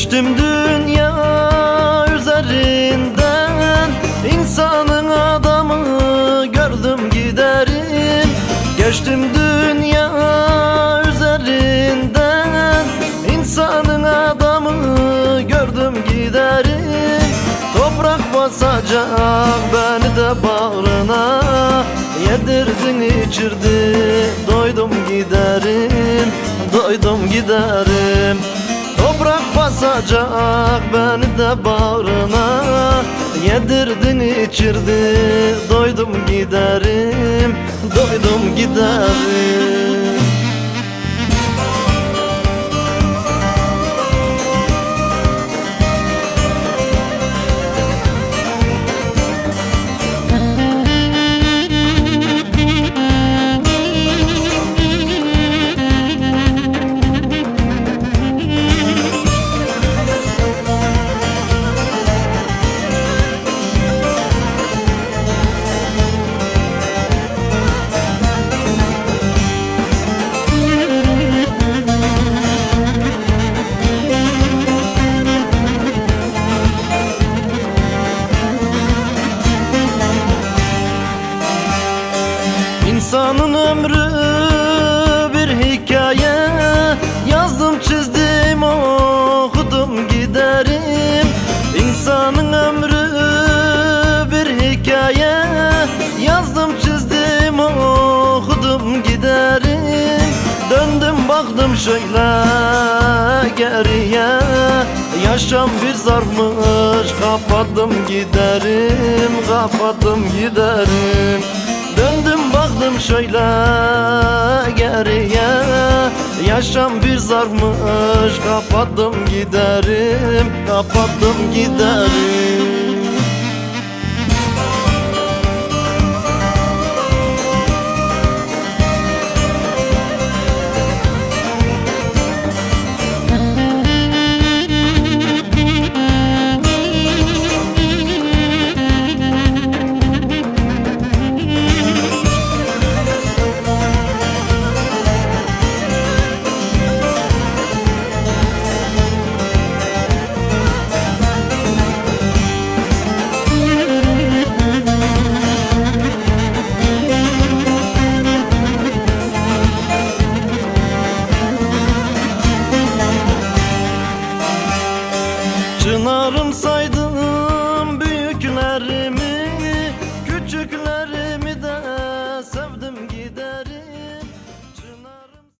Geçtim dünya üzerinden. İnsanın adamı gördüm giderim. Geçtim dünya üzerinden. İnsanın adamı gördüm giderim. Toprak basacak beni de bağrına. Yedirdin içirdin doydum giderim Doydum giderim basacak beni de bağrına. Yedirdin içirdin doydum giderim Doydum giderim İnsanın ömrü bir hikaye. Yazdım çizdim okudum giderim. İnsanın ömrü bir hikaye. Yazdım çizdim okudum giderim. Döndüm baktım şöyle geriye. Yaşam bir zarfmış kapattım giderim Kapattım giderim Baktım şöyle geriye. Yaşam bir zarfmış Kapattım giderim Kapattım giderim